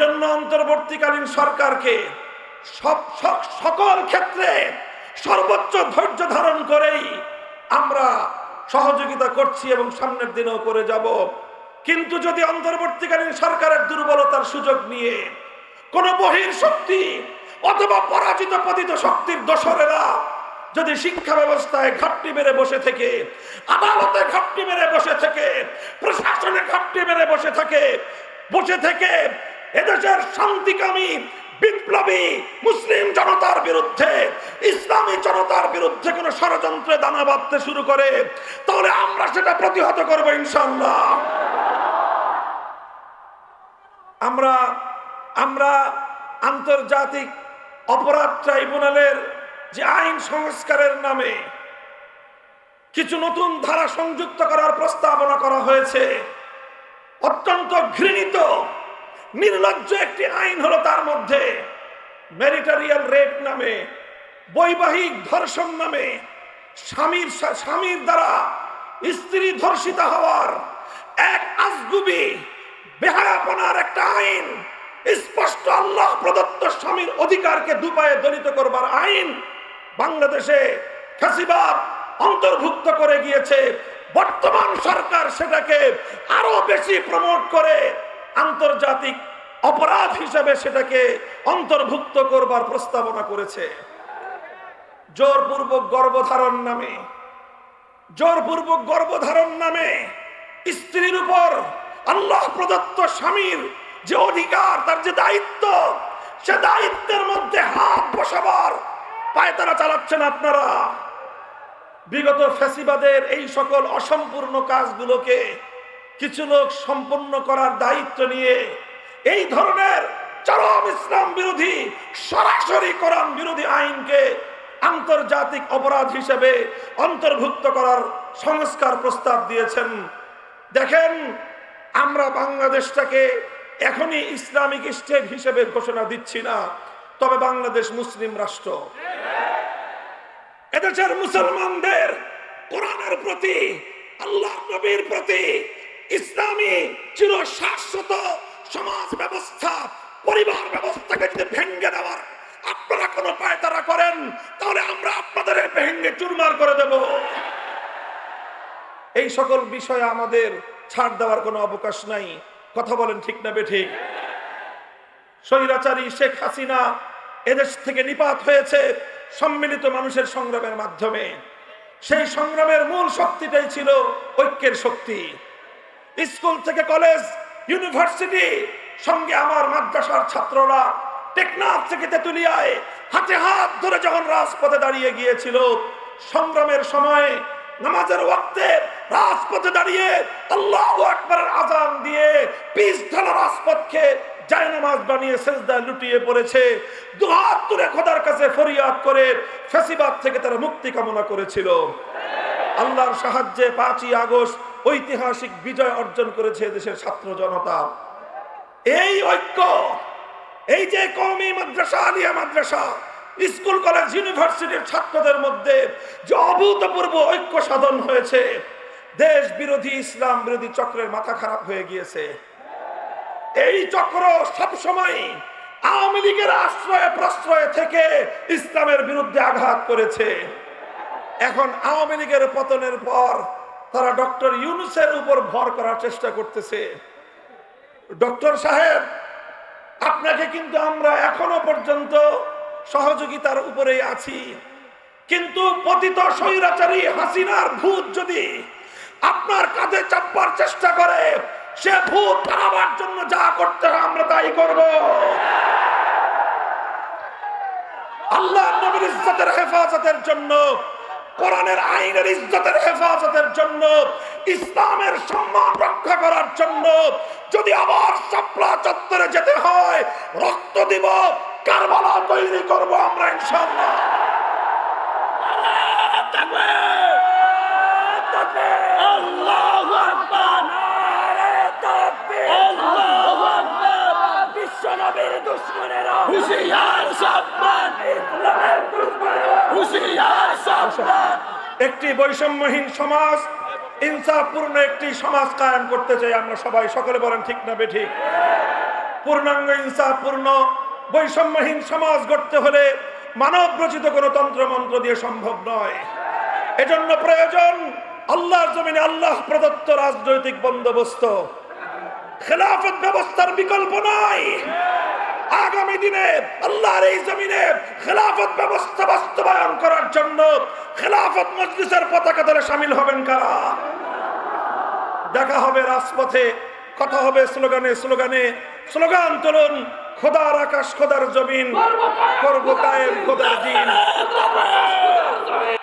এজন্য অন্তর্বর্তীকালীন সরকারকে সব সকল ক্ষেত্রে সর্বোচ্চ ধৈর্য ধারণ করেই আমরা সহযোগিতা করছি এবং সামনের দিনেও করে যাব। কিন্তু যদি অন্তর্বর্তীকালীন সরকারের দুর্বলতার সুযোগ নিয়ে কোন বহির শক্তি অথবা পরাজিত পতিত শক্তির দোসরেরা যদি শিক্ষা ব্যবস্থায় ঘাটতি মেরে বসে থেকে, আদালতে ঘাটতি মেরে বসে থেকে, প্রশাসনে ঘাটতি মেরে বসে থাকে, বসে থেকে এদেশের শান্তিকামী, বিপ্লবী মুসলিম জনতার বিরুদ্ধে, ইসলামী জনতার বিরুদ্ধে কোন ষড়যন্ত্রে দানা বাঁধতে শুরু করে, তাহলে আমরা সেটা প্রতিহত করব ইনশাল্লাহ আমরা আমরা আন্তর্জাতিক অপরাধ ট্রাইব্যুনালের যে আইন সংস্কারের নামে কিছু নতুন ধারা সংযুক্ত করার প্রস্তাবনা করা হয়েছে, অত্যন্ত ঘৃণিত নির্লজ্জ একটি আইন হলো তার মধ্যে ম্যারিটারিয়াল রেপ নামে, বৈবাহিক ধর্ষণ নামে, স্বামীর স্বামীর দ্বারা স্ত্রী ধর্ষিতা হওয়ার এক আজগুবি বেহায়াপনার একটা আইন। স্পষ্ট আল্লাহ প্রদত্ত স্বামীর অধিকারকে দুপায়ে দলিত করবার আইন বাংলাদেশে ফ্যাসিবাদ অন্তর্ভুক্ত করে গিয়েছে। বর্তমান সরকার সেটাকে আরও বেশি প্রমোট করে আন্তর্জাতিক অপরাধ হিসাবে সেটাকে অন্তর্ভুক্ত করবার প্রস্তাবনা করেছে। জোরপূর্বক গর্ভধারণ নামে, জোরপূর্বক গর্ভধারণ নামে স্ত্রীর উপর আল্লাহ প্রদত্ত স্বামীর যে অধিকার, তার যে দায়িত্ব, সে দায়িত্বের মধ্যে হাত বসাবার পায়তারা চালাচ্ছেন আপনারা। বিগত ফ্যাসিবাদের এই সকল অসম্পূর্ণ কাজগুলোকে কিছু লোক সম্পূর্ণ করার দায়িত্ব নিয়ে এই ধরনের চরম ইসলাম বিরোধী, সরাসরি কোরআন বিরোধী আইনকে আন্তর্জাতিক অপরাধ হিসেবে অন্তর্ভুক্ত করার সংস্কার প্রস্তাব দিয়েছেন। দেখেন, আমরা বাংলাদেশটাকে এখনই ইসলামিক স্টেট হিসেবে ঘোষণা দিচ্ছি না, তবে বাংলাদেশ মুসলিম রাষ্ট্র। এদেশের মুসলমানদের কোরআনের প্রতি, আল্লাহ নবীর প্রতি ইসলামী চির শাশ্বত সমাজ ব্যবস্থা, পরিবার ব্যবস্থাকে যদি ভেঙ্গে দেওয়ার আপনারা কোনো পায়তারা করেন, তাহলে আমরা আপনাদের ভেঙ্গে চুরমার করে দেব। এই সকল বিষয়ে আমাদের ছাড় দেওয়ার কোনো অবকাশ নাই। কথা বলেন ঠিক না বেঠিক স্বৈরাচারী শেখ হাসিনা এদেশ থেকে নিপাত হয়েছে সম্মিলিত মানুষের সংগ্রামের মাধ্যমে। সেই সংগ্রামের মূল শক্তিটাই ছিল ঐক্যের শক্তি। স্কুল থেকে কলেজ, ইউনিভার্সিটি, সঙ্গে আমার মাদ্রাসার ছাত্ররা টেকনাফ থেকে তেতুলিয়ায় হাতে হাত ধরে যখন রাজপথে দাঁড়িয়ে গিয়েছিল, সংগ্রামের সময়, নামাজের ওয়াক্তে রাজপথে দাঁড়িয়ে আল্লাহ আকবরের আজান দিয়ে পিস ঢালা রাজপথকে জায়নামাজ বানিয়ে সেজদায় লুটিয়ে পড়েছে, দুহাত তুলে খোদার কাছে ফরিয়াদ করে ফেসিবাদ থেকে তারা মুক্তি কামনা করেছিল। আল্লাহর সাহায্যে পাঁচই আগস্ট ঐতিহাসিক বিজয় অর্জন করেছে দেশের ছাত্র জনতা। এই ঐক্য, এই যে কওমি মাদ্রাসা, আলিয়া মাদ্রাসা, স্কুল, কলেজ, ইউনিভার্সিটির ছাত্রদের মধ্যে যে অভূতপূর্ব ঐক্য সাধন হয়েছে, দেশ বিরোধী, ইসলাম বিরোধী চক্রের মাথা খারাপ হয়ে গিয়েছে। এই চক্র সবসময় আওয়ামী লীগের আশ্রয়ে প্রশ্রয়ে থেকে ইসলামের বিরুদ্ধে আঘাত করেছে। এখন আওয়ামী লীগের পতনের পর তারা ডক্টর ইউনুসের উপর ভর করার চেষ্টা করতেছে। ডক্টর সাহেব, আপনাকে কিন্তু আমরা এখনও পর্যন্ত সহযোগিতার উপরেই আছি। কিন্তু পতিত স্বৈরাচারী হাসিনার ভূত যদি আপনার কাঁধে চাপবার চেষ্টা করে, সে ভূত তাড়াবার জন্য যা করতে আমরা তাই করব। আল্লাহ নবীর ইজ্জতের হেফাজতের জন্য কোরআনের আইনের ইজ্জতের হেফাজতের জন্য, ইসলামের সম্মান রক্ষা করার জন্য যদি আবার সাপলা চত্বরে যেতে হয়, রক্ত দিব, কারবালা তৈরি করব আমরা ইনশাআল্লাহ আল্লাহু আকবার আল্লাহু আকবার বিশ্বনবীর দুশমনেরা হুশিয়ার সাবধান ইসলামের দুশমনেরা হুশিয়ার সাবধান একটি বৈষম্যহীন সমাজ ইনসাফপূর্ণ একটি সমাজ কায়েম করতে চাই আমরা সবাই। সকলে বলেন ঠিক না বেঠিক। পূর্ণাঙ্গ ইনসাফপূর্ণ বৈষম্যহীন সমাজ গড়তে হলে মানব রচিত কোনো তন্ত্র মন্ত্র দিয়ে সম্ভব নয়। এজন্য প্রয়োজন আল্লাহর জমিনে আল্লাহ প্রদত্ত রাজনৈতিক বন্দোবস্ত। খেলাফত ব্যবস্থার বিকল্প নাই। আগামী দিনে আল্লাহর এই জমিনে খেলাফত ব্যবস্থা বাস্তবায়ন করার জন্য খেলাফত মজলিসের পতাকা ধরে সামিল হবেন কারা? দেখা হবে রাজপথে কথা হবে স্লোগানে স্লোগানে। স্লোগান তুলুন খোদার আকাশ খোদার জমিন করব কায়েম খোদার দিন।